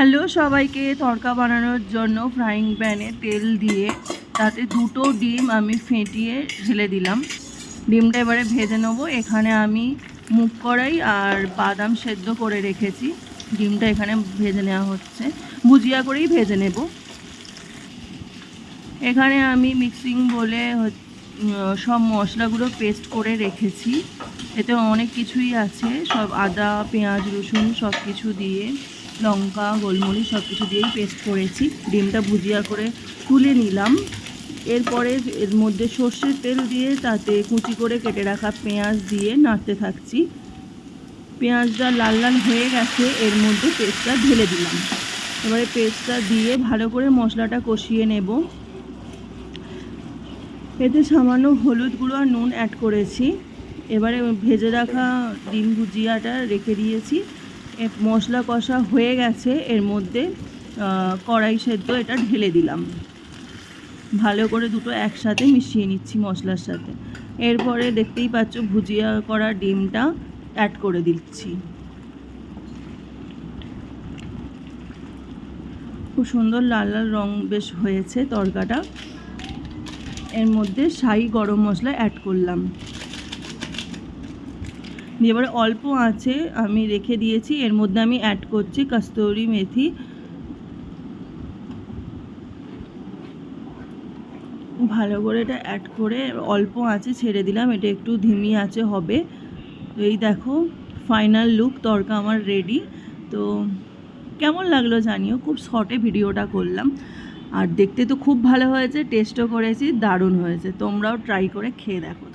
Hello সবাইকে, তড়কা বানানোর জন্য ফ্রাইং প্যানে তেল দিয়ে তাতে দুটো ডিম আমি ফেটিয়ে ঢেলে দিলাম। ডিমটা এবারে ভেজে নেব। এখানে আমি মুগ কড়াই আর বাদাম সেদ্ধ করে রেখেছি। ডিমটা এখানে ভেজে নেওয়া হচ্ছে। ভুজিয়া করেই ভেজে নেব। এখানে আমি মিক্সিং বলে সব মশলাগুলো পেস্ট করে রেখেছি। এতে অনেক কিছুই আছে। সব আদা, পেঁয়াজ, রসুন সব কিছু দিয়ে লঙ্কা, গোলমরিচ সব কিছু দিয়েই পেস্ট করেছি। ডিমটা ভুজিয়া করে তুলে নিলাম। এরপরে এর মধ্যে সর্ষের তেল দিয়ে তাতে কুচি করে কেটে রাখা পেঁয়াজ দিয়ে নাড়তে থাকছি। পেঁয়াজটা লাল লাল হয়ে গেছে, এর মধ্যে পেস্টটা ঢেলে দিলাম। এবারে পেস্টটা দিয়ে ভালো করে মশলাটা কষিয়ে নেব। এতে সামান্য হলুদ গুঁড়ো আর নুন অ্যাড করেছি। এবারে ভেজে রাখা ডিম ভুজিয়াটা রেখে দিয়েছি। মশলা কষা হয়ে গেছে, এর মধ্যে কড়াই সেদ্ধ এটা ঢেলে দিলাম। ভালো করে দুটো একসাথে মিশিয়ে নিচ্ছি মশলার সাথে। এরপরে দেখতেই পাচ্ছ ভুজিয়া করা ডিমটা অ্যাড করে দিচ্ছি। খুব সুন্দর লাল লাল রং বেশ হয়েছে তরকাটা। এর মধ্যে শাহি গরম মশলা অ্যাড করলাম। দিয়ে এবারে অল্প আছে, আমি রেখে দিয়েছি। এর মধ্যে আমি অ্যাড করছি কস্তুরি মেথি। ভালো করে এটা অ্যাড করে অল্প আছে, ছেড়ে দিলাম। এটা একটু ধিমি আছে, হবে। তো এই দেখো ফাইনাল লুক তরকা আমার রেডি তো কেমন লাগল জানিও, খুব শর্টে ভিডিওটা করলাম। আর দেখতে তো খুব ভালো হয়েছে টেস্টও করেছি, দারুণ হয়েছে। তোমরাও ট্রাই করে খেয়ে দেখো